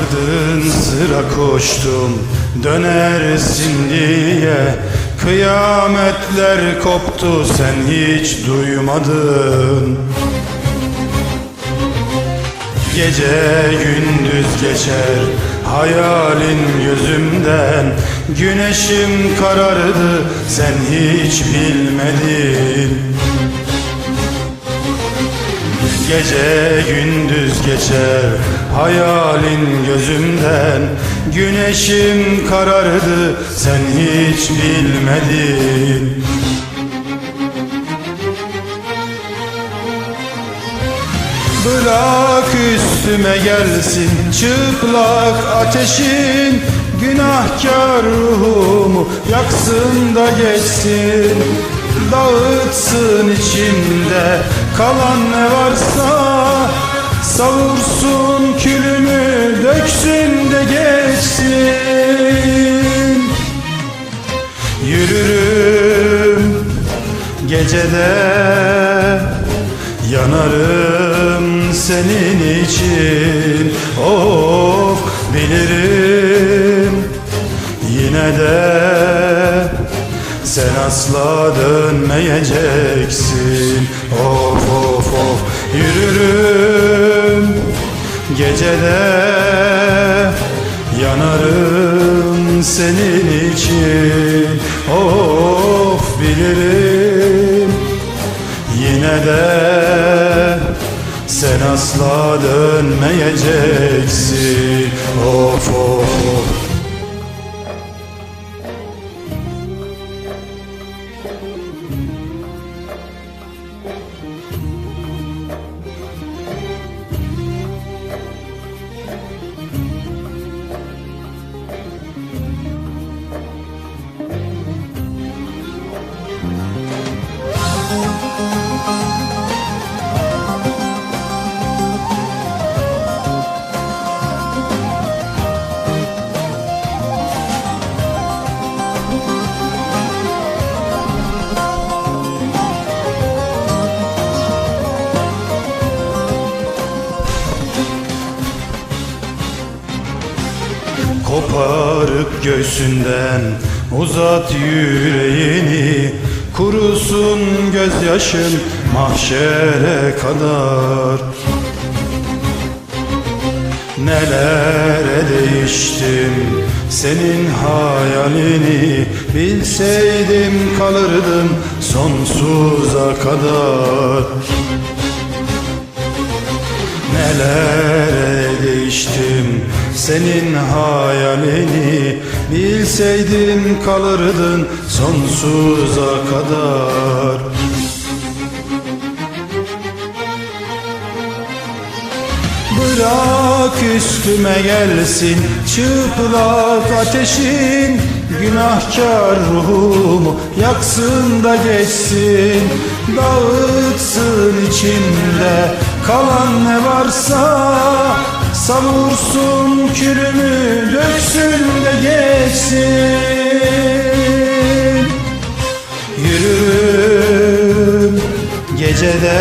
Vardın sıra koştum dönersin diye. Kıyametler koptu sen hiç duymadın. Gece gündüz geçer hayalin gözümden. Güneşim karardı sen hiç bilmedin Gece gündüz geçer. Hayalin gözümden Güneşim karardı. Sen hiç bilmedin. Bırak üstüme gelsin çıplak ateşin. Günahkar ruhumu yaksın da geçsin Dağıtsın içimde kalan ne varsa Savursun külümü döksün de geçsin. Yürürüm gecede Yanarım senin için. Of bilirim Yine de sen asla dönmeyeceksin. Of of of. Yürürüm. Gecede yanarım senin için. Of bilirim. Yine de sen asla dönmeyeceksin. Of of of Koparıp göğsünden uzat yüreğini Kurusun gözyaşın mahşere kadar. Nelere değiştim senin hayalini Bilseydim kalırdım sonsuza kadar. Nelere değiştim senin hayalini Bilseydim kalırdın sonsuza kadar. Bırak üstüme gelsin çıplak ateşin Günahkar ruhumu yaksın da geçsin. Dağıtsın içimde kalan ne varsa Savursun külümü döksün de geçsin. Yürürüm gecede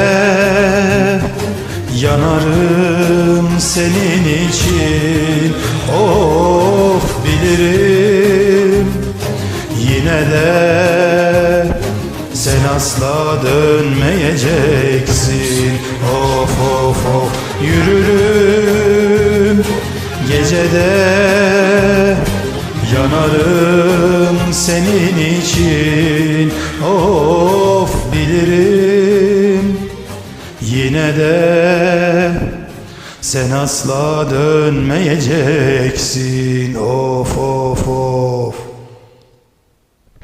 Yanarım senin için. Of bilirim Yine de sen asla dönmeyeceksin. Of of of yürürüm Gecede yanarım senin için Of bilirim. Yine de Sen asla dönmeyeceksin Of of of